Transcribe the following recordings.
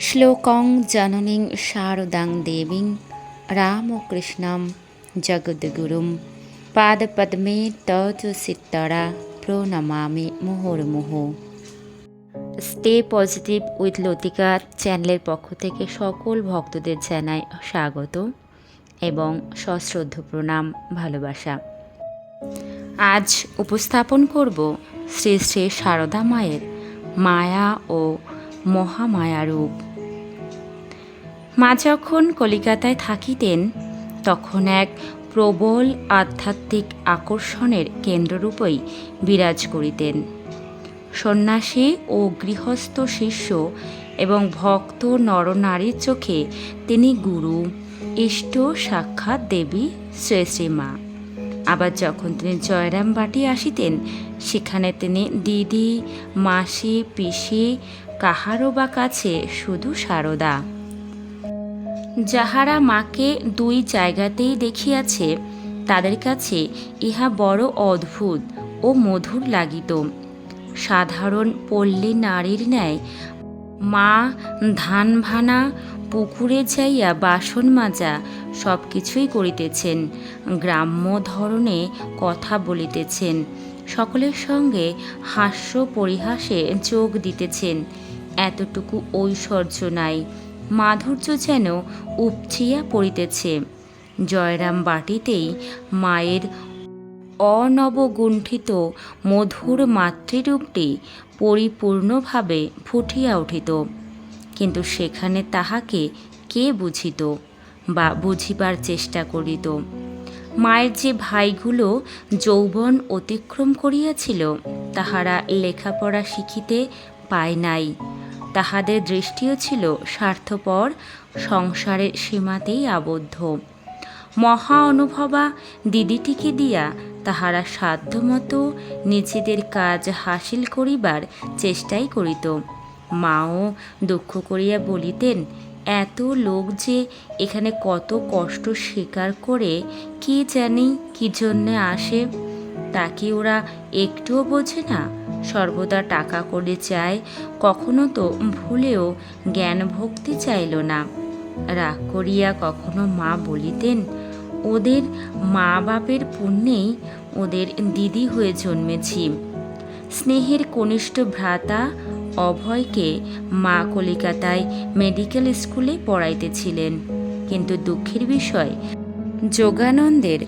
শ্লোকং জননীং শারদাং দেবীং রামকৃষ্ণম জগদ্গুরুম পাদপদ্মে তজ সিত্তরা প্রণমামি মুহুর্মুহ স্টে পজিটিভ উইথ লতিকা চ্যানেলের পক্ষ থেকে সকল ভক্তদের জানাই স্বাগত এবং সশ্রদ্ধ প্রণাম, ভালোবাসা। আজ উপস্থাপন করব শ্রী শ্রী সারদা মায়ের মায়া ও মহামায়া রূপ। মা যখন কলিকাতায় থাকিতেন, তখন এক প্রবল আধ্যাত্মিক আকর্ষণের কেন্দ্ররূপেই বিরাজ করিতেন। সন্ন্যাসী ও গৃহস্থ শিষ্য এবং ভক্ত নরনারীর চোখে তিনি গুরু, ইষ্ট, সাক্ষাৎ দেবী, শ্রী শ্রীমা আবার যখন তিনি জয়রাম বাটি আসিতেন, সেখানে তিনি দিদি, মাসি, পিসি, কাহারও বা কাছে শুধু সারদা। যাহারা মাকে দুই জায়গাতেই দেখিয়াছে, তাদের কাছে ইহা বড় অদ্ভুত ও মধুর লাগিত। সাধারণ পল্লী নারীর ন্যায় মা ধান ভানা পুকুরে যাইয়া বাসন মাজা সব কিছুই করিতেছেন, গ্রাম্য ধরনে কথা বলিতেছেন, সকলের সঙ্গে হাস্য পরিহাসে যোগ দিতেছেন, এতটুকু ঐশ্বর্য নাই। মাধুর্য যেন উপচিয়া পড়িতেছে। জয়রাম বাটিতেই মায়ের অনবগুণ্ঠিত মধুর মাতৃরূপটি পরিপূর্ণভাবে ফুটিয়া উঠিত। কিন্তু সেখানে তাহাকে কে বুঝিত বা বুঝিবার চেষ্টা করিত? মায়ের যে ভাইগুলো যৌবন অতিক্রম করিয়াছিল, তাহারা লেখাপড়া শিখিতে পায় নাই। তাহাদের দৃষ্টিও ছিল স্বার্থপর, সংসারের সীমাতেই আবদ্ধ। মহা অনুভবা দিদিটিকে দিয়া তাহারা সাধ্যমতো নিজেদের কাজ হাসিল করিবার চেষ্টাই করিত। মাও দুঃখ করিয়া বলিতেন, এত লোক যে এখানে কত কষ্ট স্বীকার করে, কি জানি কি জন্যে আসে? তা কি ওরা একটুও বোঝে না? সর্বদা টাকা করে চায়, কখনো তো ভুলেও জ্ঞান ভক্তি চাইল না। রাগ করিয়া কখনো মা বলিতেন, ওদের মা বাপের পুণ্যেই ওদের দিদি হয়ে জন্মেছি। স্নেহের কনিষ্ঠ ভ্রাতা অভয়কে মা কলিকাতায় মেডিকেল স্কুলে পড়াইতেছিলেন। কিন্তু দুঃখের বিষয়, যোগানন্দের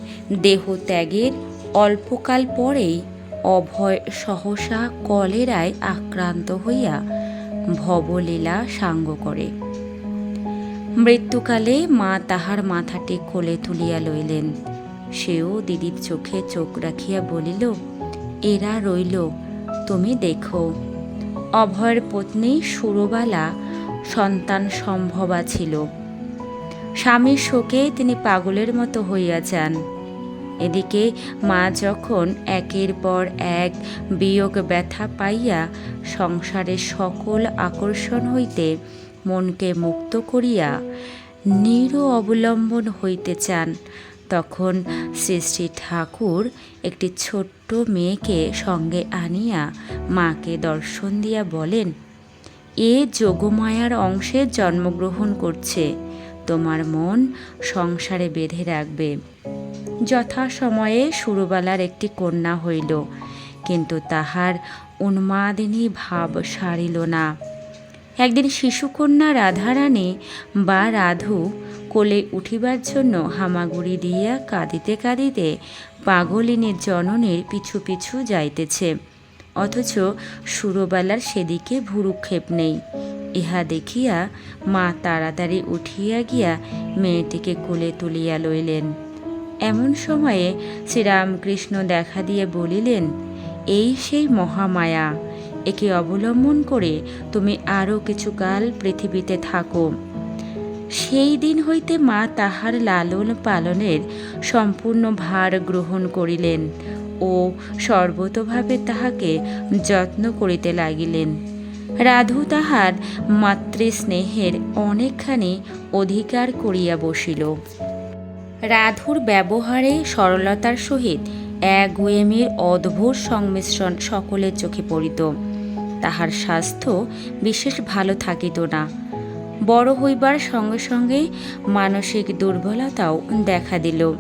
দেহত্যাগের অল্পকাল পরেই অভয় সহসা কলেরায় আক্রান্ত হইয়া ভবলীলা সাঙ্গ করে। মৃত্যুকালে মা তাহার মাথাটি কোলে তুলিয়া লইলেন। সেও দিদির চোখে চোখ রাখিয়া বলিল, এরা রইল, তুমি দেখো। অভয়ের পত্নী সুরবালা সন্তান সম্ভবা ছিল। স্বামীর শোকে তিনি পাগলের মতো হইয়া যান। এদিকে মা যখন একের পর এক বিয়োগ ব্যথা পাইয়া সংসারের সকল আকর্ষণ হইতে মনকে মুক্ত করিয়া নির অবলম্বন হইতে চান, তখন শ্রী শ্রী ঠাকুর একটি ছোট্ট মেয়েকে সঙ্গে আনিয়া মাকে দর্শন দিয়া বলেন, এ যোগমায়ার অংশে জন্মগ্রহণ করছে। তোমার মন সংসারে বেঁধে রাখবে। যথাসময়ে সুরবালার একটি কন্যা হইল, কিন্তু তাহার উন্মাদিনী ভাব সারিল না। একদিন শিশুকন্যা রাধারানী বা রাধু কোলে উঠিবার জন্য হামাগুড়ি দিয়া কাঁদিতে কাঁদিতে পাগলিনীর জননীর পিছু পিছু যাইতেছে, অথচ সুরবালার সেদিকে ভুরুক্ষেপ নেই। ইহা দেখিয়া মা তাড়াতাড়ি উঠিয়া গিয়া মেয়েটিকে কোলে তুলিয়া লইলেন। এমন সময়ে শ্রীরামকৃষ্ণ দেখা দিয়ে বলিলেন, এই সেই মহামায়া, একে অবলম্বন করে তুমি আরও কিছুকাল পৃথিবীতে থাকো। সেই দিন হইতে মা তাহার লালন পালনের সম্পূর্ণ ভার গ্রহণ করিলেন ও সর্বতভাবে তাহাকে যত্ন করিতে লাগিলেন। রাধু তাহার মাতৃস্নেহের অনেকখানি অধিকার করিয়া বসিল। রাধুর ব্যবহারে সরলতার সহিত এক অদ্ভুত সংমিশ্রণ সকলের চোখে পড়িত। তাহার স্বাস্থ্য বিশেষ ভালো থাকিত না। বড় হইবার সঙ্গে সঙ্গে মানসিক দুর্বলতাও দেখা দিল।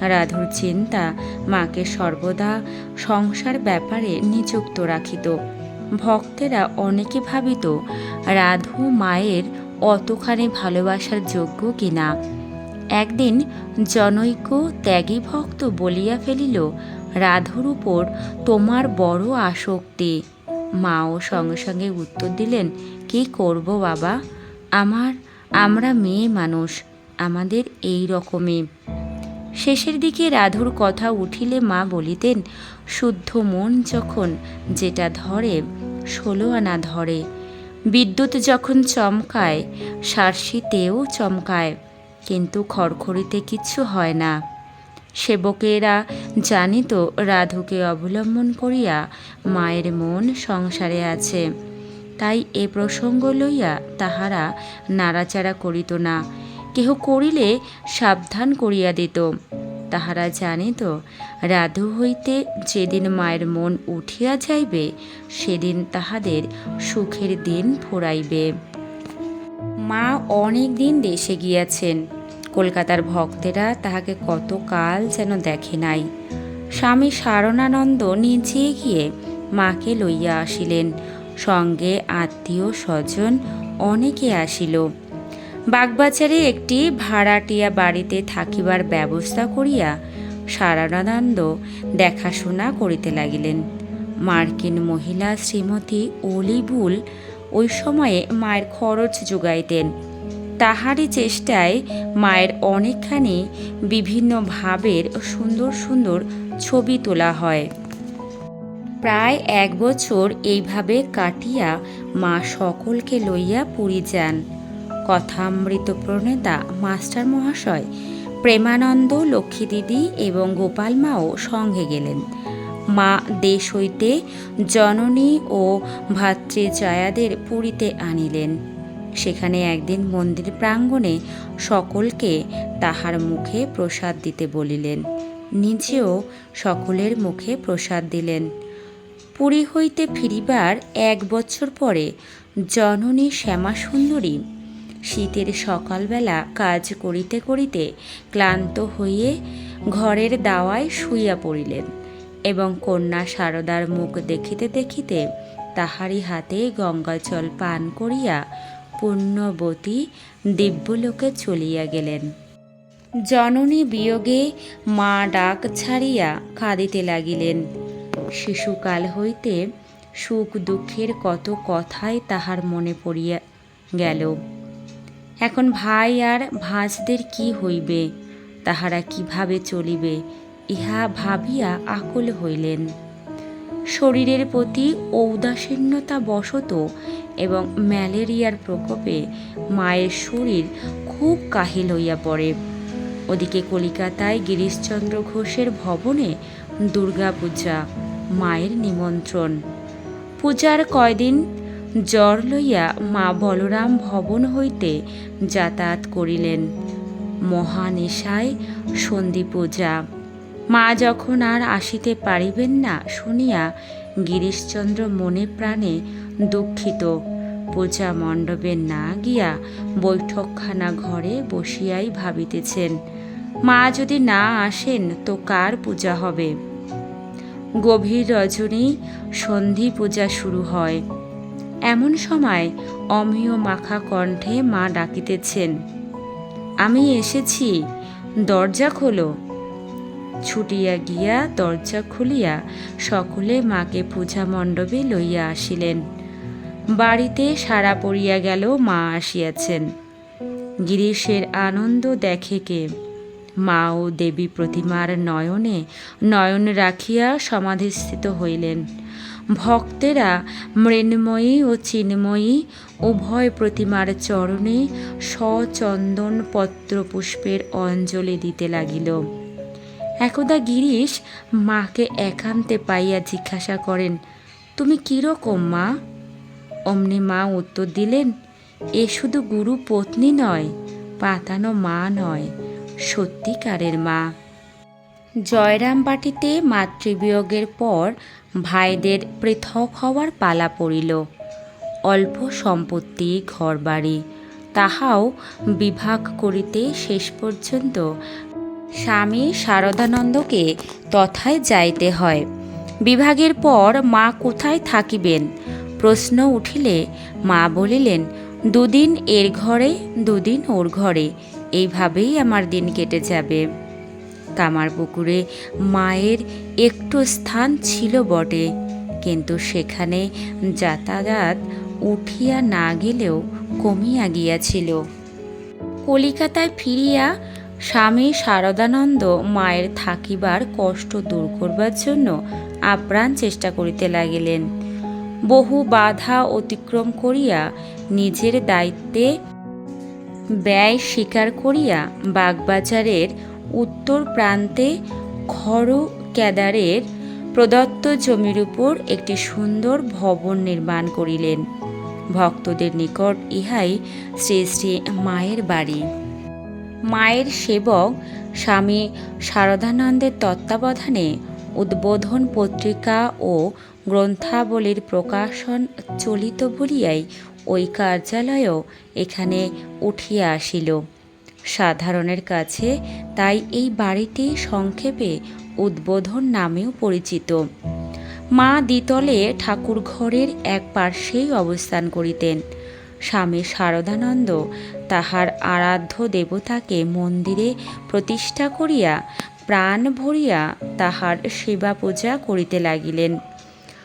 রাধুর চিন্তা মাকে সর্বদা সংসার ব্যাপারে নিযুক্ত রাখিত। ভক্তেরা অনেকে ভাবিত রাধু মায়ের অতখানি ভালোবাসার যোগ্য কিনা। একদিন জনৈক ত্যাগী ভক্ত বলিয়া ফেলিল, রাধুর উপর তোমার বড় আসক্তি। মাও সঙ্গে সঙ্গে উত্তর দিলেন, কি করব বাবা? আমার, আমরা মেয়ে মানুষ, আমাদের এই রকমই। শেষের দিকে রাধুর কথা উঠিলে মা বলিতেন, শুদ্ধ মন যখন যেটা ধরে ষোলো আনা ধরে। বিদ্যুৎ যখন চমকায় সার্সিতেও চমকায়, কিন্তু খড়খড়িতে কিচ্ছু হয় না। সেবকেরা জানিত রাধুকে অবলম্বন করিয়া মায়ের মন সংসারে আছে। তাই এ প্রসঙ্গ লইয়া তাহারা নাড়াচাড়া করিত না। কেহ করিলে সাবধান করিয়া দিত। তাহারা জানিত রাধু হইতে যেদিন মায়ের মন উঠিয়া যাইবে, সেদিন তাহাদের সুখের দিন ফুরাইবে। মা অনেক দিন দেশে গিয়াছেন। কলকাতার ভক্তেরা তাহাকে কত কাল যেন দেখে নাই। স্বামী সারণানন্দ নিজে গিয়ে মাকে লইয়া আসিলেন। সঙ্গে আত্মীয় স্বজন অনেকে আসিল। বাগবাজারে একটি ভাড়াটিয়া বাড়িতে থাকিবার ব্যবস্থা করিয়া সারণানন্দ দেখাশোনা করিতে লাগিলেন। মার্কিন মহিলা শ্রীমতী অলিবুল ওই সময়ে মায়ের খরচ যোগাইতেন। তাহারই চেষ্টায় মায়ের অনেকখানি বিভিন্ন ভাবের সুন্দর সুন্দর ছবি তোলা হয়। প্রায় এক বছর এইভাবে কাটিয়া মা সকলকে লইয়া পুরী যান। কথামৃত প্রণেতা মাস্টার মহাশয়, প্রেমানন্দ, লক্ষ্মী দিদি এবং গোপাল মাও সঙ্গে গেলেন। মা দেশ হইতে জননী ও ভাতৃজয়াদের পুরীতে আনিলেন। সেখানে একদিন মন্দির প্রাঙ্গণে সকলকে তাহার মুখে প্রসাদ দিতে বলিলেন। নিজেও সকলের মুখে প্রসাদ দিলেন। পুরী হইতে ফিরিবার এক বছর পরে জননী শ্যামাসুন্দরী শীতের সকালবেলা কাজ করিতে করিতে ক্লান্ত হইয়ে ঘরের দাওয়ায় শুইয়া পড়িলেন এবং কন্যা সারদার মুখ দেখিতে দেখিতে তাহারই হাতে গঙ্গাজল পান করিয়া পুণ্যবতী দিব্যলোকে চলিয়া গেলেন। জননী বিয়োগে মা ডাক ছাড়িয়া কাঁদিতে লাগিলেন। শিশুকাল হইতে সুখ দুঃখের কত কথাই তাহার মনে পড়িয়া গেল। এখন ভাই আর ভাঁজদের কি হইবে? তাহারা কীভাবে চলিবে? ইহা ভাবিয়া আকুল হইলেন। শরীরের প্রতি ঔদাসীন্যতা বশত এবং ম্যালেরিয়ার প্রকোপে মায়ের শরীর খুব কাহিল হইয়া পড়ে। ওদিকে কলিকাতায় গিরিশচন্দ্র ঘোষের ভবনে দুর্গাপূজা, মায়ের নিমন্ত্রণ। পূজার কয়দিন জ্বর লইয়া মা বলরাম ভবন হইতে যাতায়াত করিলেন। মহানেশায় সন্ধি পূজা মা যখন আর আসিতে পারিবেন না শুনিয়া গিরিশচন্দ্র মনে প্রাণে দুঃখিত। পূজা মণ্ডপে না গিয়া বৈঠকখানা ঘরে বসিয়াই ভাবিতেছেন, মা যদি না আসেন তো কার পূজা হবে? গভীর রজনী সন্ধি পূজা শুরু হয়। এমন সময় অমিয় মাখা কণ্ঠে মা ডাকিতেছেন, আমি এসেছি, দরজা খোলো। ছুটিয়া গিয়া দরজা খুলিয়া সকলে মাকে পূজা মণ্ডপে লইয়া আসিলেন। বাড়িতে সারা পড়িয়া গেল মা আসিয়াছেন। গিরিশের আনন্দ দেখে কে? মা ও দেবী প্রতিমার নয়নে নয়ন রাখিয়া সমাধিস্থিত হইলেন। ভক্তেরা মৃন্ময়ী ও চিন্ময়ী, উভয় প্রতিমার চরণে সচন্দন পত্রপুষ্পের অঞ্জলি দিতে লাগিল। একদা গিরিশ মাকে একান্তে পাইয়া জিজ্ঞাসা করেন, তুমি কীরকম মা? অমনি মা উত্তর দিলেন, এ শুধু গুরু পত্নী নয়, পাতানো মা নয়, সত্যিকারের মা। জয়রামবাটিতে মাতৃবিয়োগের পর ভাইদের পৃথক হওয়ার পালা পড়িল। অল্প সম্পত্তি, ঘরবাড়ি, তাহাও বিভাগ করিতে শেষ পর্যন্ত স্বামী শারদানন্দকে তথায় যাইতে হয়। বিভাগের পর মা কোথায় থাকিবেন? প্রশ্ন উঠিলে মা বলিলেন, দুদিন এর ঘরে, দুদিন ওর ঘরে। এইভাবেই আমার দিন কেটে যাবে। কামারপুকুরে মায়ের একটু স্থান ছিল বটে, কিন্তু সেখানে যাতায়াত উঠিয়া না গেলেও কমিয়া গিয়াছিল। কলিকাতায় ফিরিয়া স্বামী শারদানন্দ মায়ের থাকিবার কষ্ট দূর করবার জন্য আপ্রাণ চেষ্টা করিতে লাগিলেন। বহু বাধা অতিক্রম করিয়া নিজের দায়িত্বে ব্যয় স্বীকার করিয়া বাগবাজারের উত্তর প্রান্তে খর কেদারের প্রদত্ত জমির উপর একটি সুন্দর ভবন নির্মাণ করিলেন। ভক্তদের নিকট ইহাই শ্রী শ্রী মায়ের বাড়ি। মায়ের সেবক স্বামী শারদানন্দের তত্ত্বাবধানে উদ্বোধন পত্রিকা ও গ্রন্থাবলীর প্রকাশন চলিত বলিয়াই ওই কার্যালয়ও এখানে উঠিয়া আসিল। সাধারণের কাছে তাই এই বাড়িটি সংক্ষেপে উদ্বোধন নামেও পরিচিত। মা দ্বিতলে ঠাকুর ঘরের এক পার্শ্বেই অবস্থান করিতেন। স্বামী শারদানন্দ তাহার আরাধ্য দেবতাকে মন্দিরে প্রতিষ্ঠা করিয়া প্রাণ ভরিয়া তাহার সেবা পূজা করিতে লাগিলেন।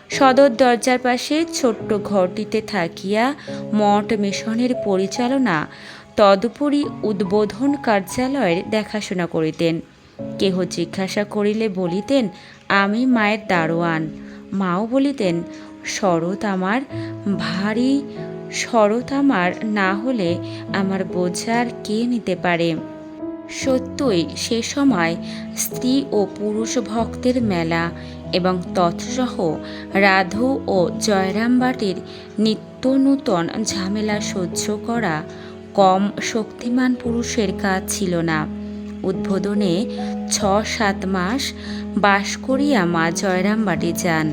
সদর দরজার পাশে ছোট্ট ঘরটিতে থাকিয়া মঠ মিশনের পরিচালনা তদুপরি উদ্বোধন কার্যালয়ের দেখাশোনা করিতেন। কেহ জিজ্ঞাসা করিলে বলিতেন, আমি মায়ের দারোয়ান। মাও বলিতেন, শরৎ আমার ভারী, শরৎ আমার না হলে আমার বোঝার কে নিতে পারে? সত্যই সে সময় স্ত্রী ও পুরুষ ভক্তের মেলা এবং তৎসহ রাধু ও জয়রামবাটির নিত্য নূতন ঝামেলা সহ্য করা কম শক্তিমান পুরুষের কাজ ছিল না। উদ্বোধনে ছ সাত মাস বাস করিয়া মা জয়রামবাটি যান।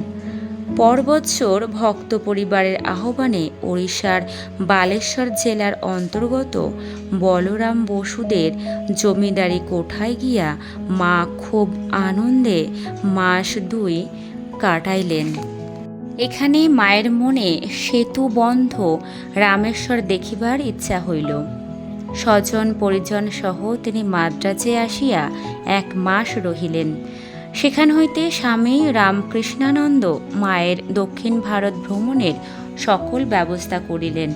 পর বৎসর ভক্ত পরিবারের আহ্বানে ওড়িশার বালেশ্বর জেলার অন্তর্গত বলরাম বসুদের জমিদারি কোঠায় গিয়া মা খুব আনন্দে মাস দুই কাটাইলেন। এখানে মায়ের মনে সেতু বন্ধ রামেশ্বর দেখিবার ইচ্ছা হইল। স্বজন পরিজন সহ তিনি মাদ্রাজে আসিয়া এক মাস রহিলেন। সেখান হইতে স্বামী রামকৃষ্ণানন্দ মায়ের দক্ষিণ ভারত ভ্রমণের সকল ব্যবস্থা করিলেন।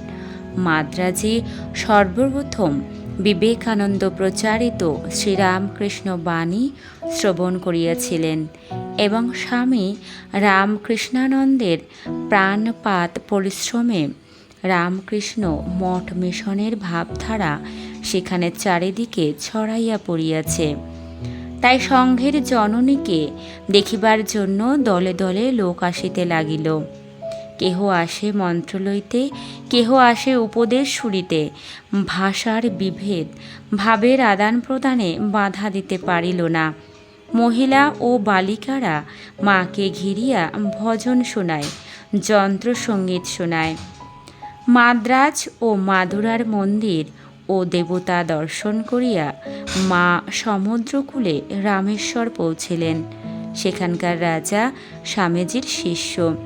মাদ্রাজে সর্বপ্রথম বিবেকানন্দ প্রচারিত শ্রীরামকৃষ্ণ বাণী শ্রবণ করিয়াছিলেন এবং স্বামী রামকৃষ্ণানন্দের প্রাণপাত পরিশ্রমে রামকৃষ্ণ মঠ মিশনের ভাবধারা সেখানে চারিদিকে ছড়াইয়া পড়িয়াছে। তাই সংঘের জননীকে দেখিবার জন্য দলে দলে লোক আসিতে লাগিল। কেহ আসে মন্ত্র লইতে, কেহ আসে উপদেশ শুনিতে। ভাষার বিভেদ, ভাবের আদান প্রদানে বাধা দিতে পারিল না। মহিলা ও বালিকারা মাকে ঘিরিয়া ভজন শোনায় যন্ত্রসঙ্গীত শোনায়। মাদ্রাজ ও মাদুরার মন্দির ও দেবতা দর্শন করিয়া মা সমুদ্রকূলে রামেশ্বর পৌঁছিলেন। সেখানকার রাজা স্বামীজির শিষ্য।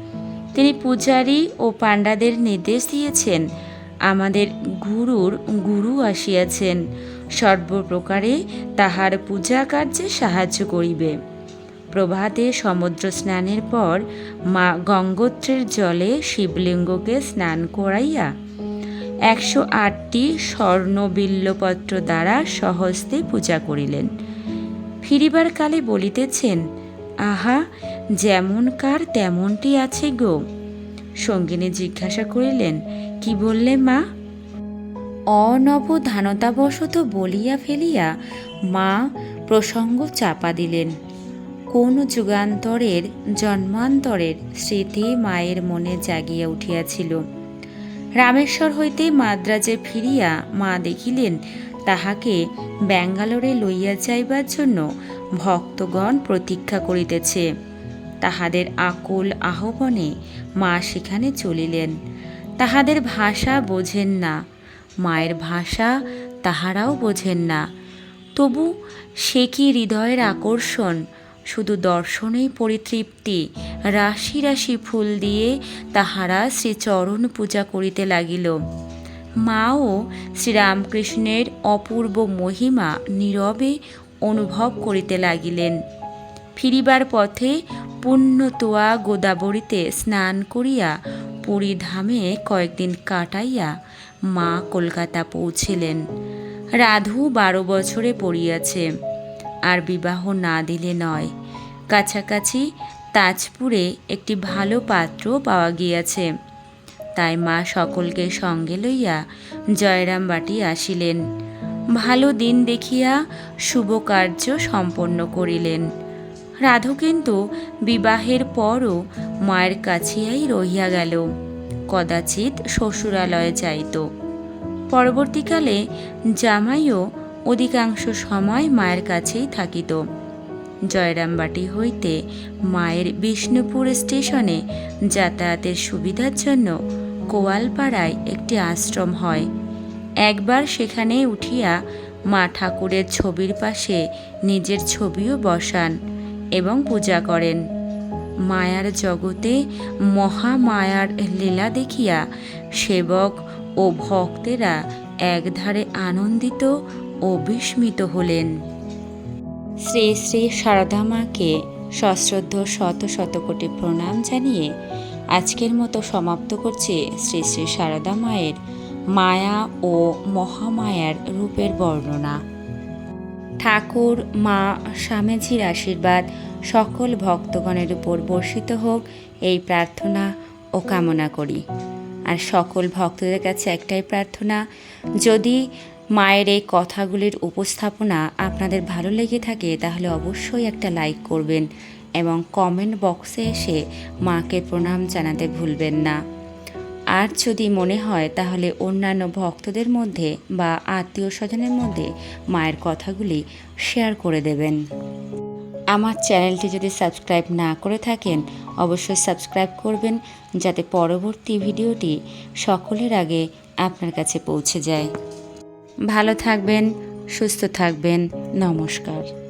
তিনি পূজারী ও পাণ্ডাদের নির্দেশ দিয়েছেন। আমাদের গুরুর গুরু আসিয়াছেন। সর্বপ্রকারে তাহার পূজা কার্যে সাহায্য করিবে। প্রভাতে সমুদ্র স্নানের পর মা গঙ্গোত্রের জলে শিবলিঙ্গকে স্নান করাইয়া একশো আটটি স্বর্ণ বিল্লপত্র দ্বারা সহস্তে পূজা করিলেন। ফিরিবার কালে বলিতেছেন, আহা যেমন কার তেমনটি আছে গো। সঙ্গিনী জিজ্ঞাসা করিলেন, কি বললে মা? অনবধানতাবশত বলিয়া ফেলিয়া মা প্রসঙ্গ চাপা দিলেন, কোন যুগান্তরের, জন্মান্তরের স্মৃতি মায়ের মনে জাগিয়া উঠিয়াছিল। রামেশ্বর হইতে মাদ্রাজে ফিরিয়া মা দেখিলেন, তাহাকে ব্যাঙ্গালোরে লইয়া যাইবার জন্য ভক্তগণ প্রতীক্ষা করিতেছে। তাহাদের আকুল আহ্বানে মা সেখানে চলিলেন। তাহাদের ভাষা বোঝেন না। মায়ের ভাষা তাহারাও বোঝেন না। তবু সে কি হৃদয়ের আকর্ষণ? শুধু দর্শনেই পরিতৃপ্তি। রাশি রাশি ফুল দিয়ে তাহারা শ্রীচরণ পূজা করিতে লাগিল। মাও শ্রীরামকৃষ্ণের অপূর্ব মহিমা নীরবে অনুভব করিতে লাগিলেন। ফিরিবার পথে পুণ্যতোয়া গোদাবরীতে স্নান করিয়া পুরী ধামে কয়েকদিন কাটাইয়া মা কলকাতা পৌঁছিলেন। রাধু বারো বছরে পড়িয়াছে, আর বিবাহ না দিলে নয়। কাছাকাছি তাজপুরে একটি ভালো পাত্র পাওয়া গিয়াছে। তাই মা সকলকে সঙ্গে লইয়া জয়রাম বাটি আসিলেন। ভালো দিন দেখিয়া শুভ কার্য সম্পন্ন করিলেন। রাধু কিন্তু বিবাহের পরও মায়ের কাছেই রহিয়া গেল। কদাচিৎ শ্বশুরালয়ে যাইত। পরবর্তীকালে জামাইও অধিকাংশ সময় মায়ের কাছেই থাকিত। জয়রামবাটি হইতে মায়ের বিষ্ণুপুর স্টেশনে যাতায়াতের সুবিধার জন্য কোয়ালপাড়ায় একটি আশ্রম হয়। একবার সেখানে উঠিয়া মা ঠাকুরের ছবির পাশে নিজের ছবিও বসান। এবং পূজা করেন। মায়ার জগতে মহামায়ার লীলা দেখিয়া সেবক ও ভক্তেরা একধারে আনন্দিত ও বিস্মিত হলেন। শ্রী শ্রী সারদা মাকে সশ্রদ্ধ শত শত কোটি প্রণাম জানিয়ে আজকের মতো সমাপ্ত করছে শ্রী শ্রী সারদা মায়ের মায়া ও মহামায়ার রূপের বর্ণনা। ঠাকুর, মা, স্বামীজির আশীর্বাদ সকল ভক্তগণের উপর বর্ষিত হোক, এই প্রার্থনা ও কামনা করি। আর সকল ভক্তদের কাছে একটাই প্রার্থনা, যদি মায়ের এই কথাগুলির উপস্থাপনা আপনাদের ভালো লেগে থাকে, তাহলে অবশ্যই একটা লাইক করবেন এবং কমেন্ট বক্সে এসে মাকে প্রণাম জানাতে ভুলবেন না। আর যদি মনে হয় তাহলে অন্যান্য ভক্তদের মধ্যে বা আত্মীয় স্বজনের মধ্যে মায়ের কথাগুলি শেয়ার করে দেবেন। আমার চ্যানেলটি যদি সাবস্ক্রাইব না করে থাকেন, অবশ্যই সাবস্ক্রাইব করবেন যাতে পরবর্তী ভিডিওটি সকলের আগে আপনার কাছে পৌঁছে যায়। ভালো থাকবেন, সুস্থ থাকবেন, নমস্কার।